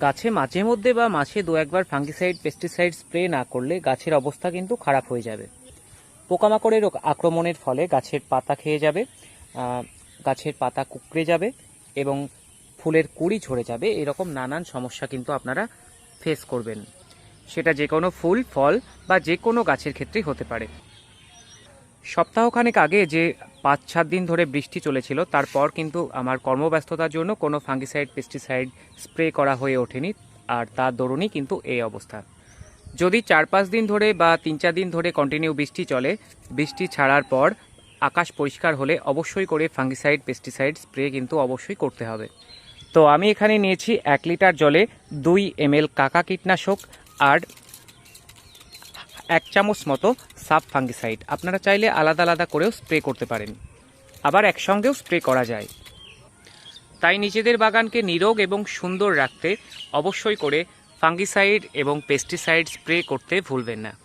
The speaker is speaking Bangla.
গাছে মাঝে মধ্যে বা মাসে দু একবার ফাঙ্গিসাইড, পেস্টিসাইড স্প্রে না করলে গাছের অবস্থা কিন্তু খারাপ হয়ে যাবে। পোকামাকড়ের আক্রমণের ফলে গাছের পাতা খেয়ে যাবে গাছের পাতা কুকড়ে যাবে এবং ফুলের কুড়ি ঝরে যাবে। এরকম নানান সমস্যা কিন্তু আপনারা ফেস করবেন। সেটা যে কোনো ফুল, ফল বা যে কোনো গাছের ক্ষেত্রেই হতে পারে। সপ্তাহখানেক আগে যে পাঁচ সাত দিন ধরে বৃষ্টি চলেছিল, তারপর কিন্তু আমার কর্মব্যস্ততার জন্য কোনো ফাঙ্গিসাইড, পেস্টিসাইড স্প্রে করা হয়ে ওঠেনি আর তার দরুনই কিন্তু এই অবস্থা। যদি চার পাঁচ দিন ধরে বা তিন চার দিন ধরে কন্টিনিউ বৃষ্টি চলে, বৃষ্টি ছাড়ার পর আকাশ পরিষ্কার হলে অবশ্যই করে ফাঙ্গিসাইড, পেস্টিসাইড স্প্রে কিন্তু অবশ্যই করতে হবে। তো আমি এখানে নিয়েছি এক লিটার জলে দুই এমএল কাকা কীটনাশক আর এক চামচ মতো সাব ফাঙ্গিসাইড। আপনারা চাইলে আলাদা আলাদা করেও স্প্রে করতে পারেন। আবার একসঙ্গেও স্প্রে করা যায়। তাই নিজেদের বাগানকে নিরোগ এবং সুন্দর রাখতে অবশ্যই করে ফাঙ্গিসাইড এবং পেস্টিসাইড স্প্রে করতে ভুলবেন না।